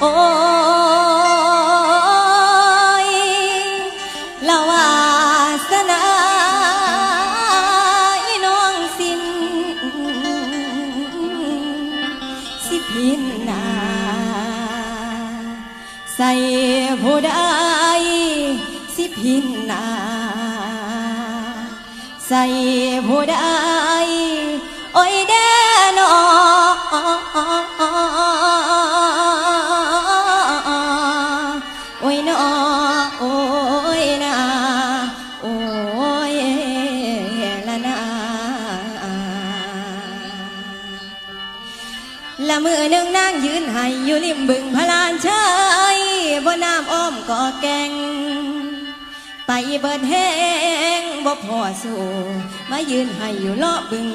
โอ้ยลาวาสนาอีน้องสินสิพินนา ใส่ผู้ใดสิพินนา ใส่ผู้ใด โอ้ยนอโอ้ยนาโอ้ยละนาละมือนึ่งนั่งยืนให้อยู่ริมบึงพลานชายบ่น้ำอ้อมก่อแกงไปเบิดแห้งบ่พอสู่มายืนให้อยู่เลาะบึง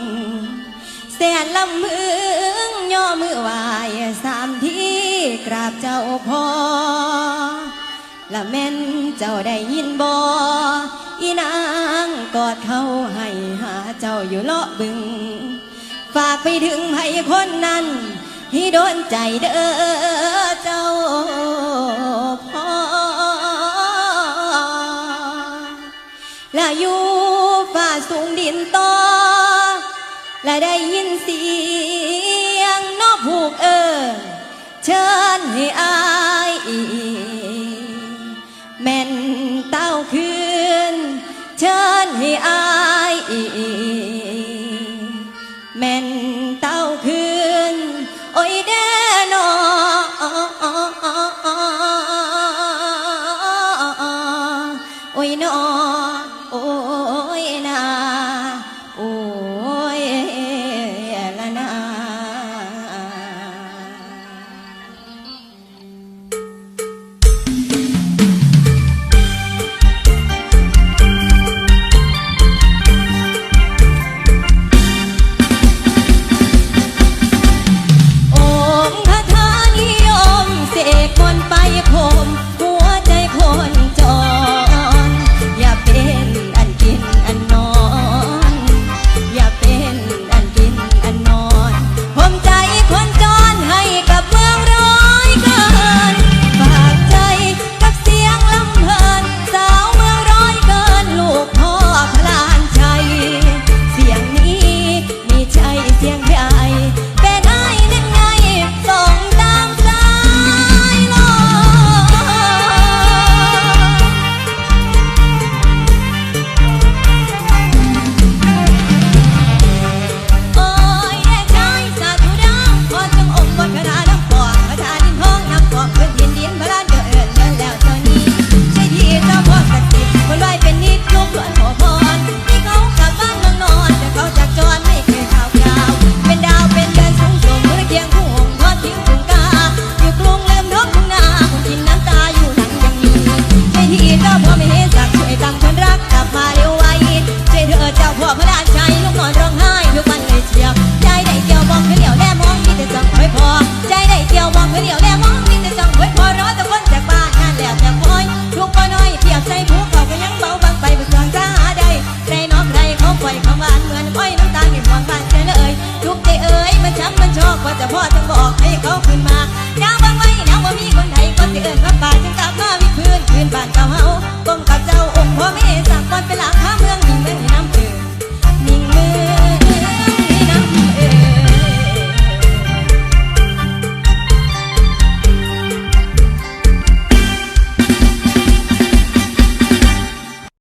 แสนลำมืองย่อมือวายสามที่กราบเจ้าพ่อ ละแม่นเจ้าได้ยินบออีนางกอดเขาให้หาเจ้าอยู่เลาะบึง ฝากไปถึงไผคนนั้นที่โดนใจเด้อเจ้าพ่อและอยู่ฝ่าสูงดินต่อและได้ยินเสียงนอกผูกเออ เชิญให้อา คืน เชิญให้อายอีแม่นเต้าคืน โอ้ยแด่นอโอ้ยนอโอ้ เสียงพี่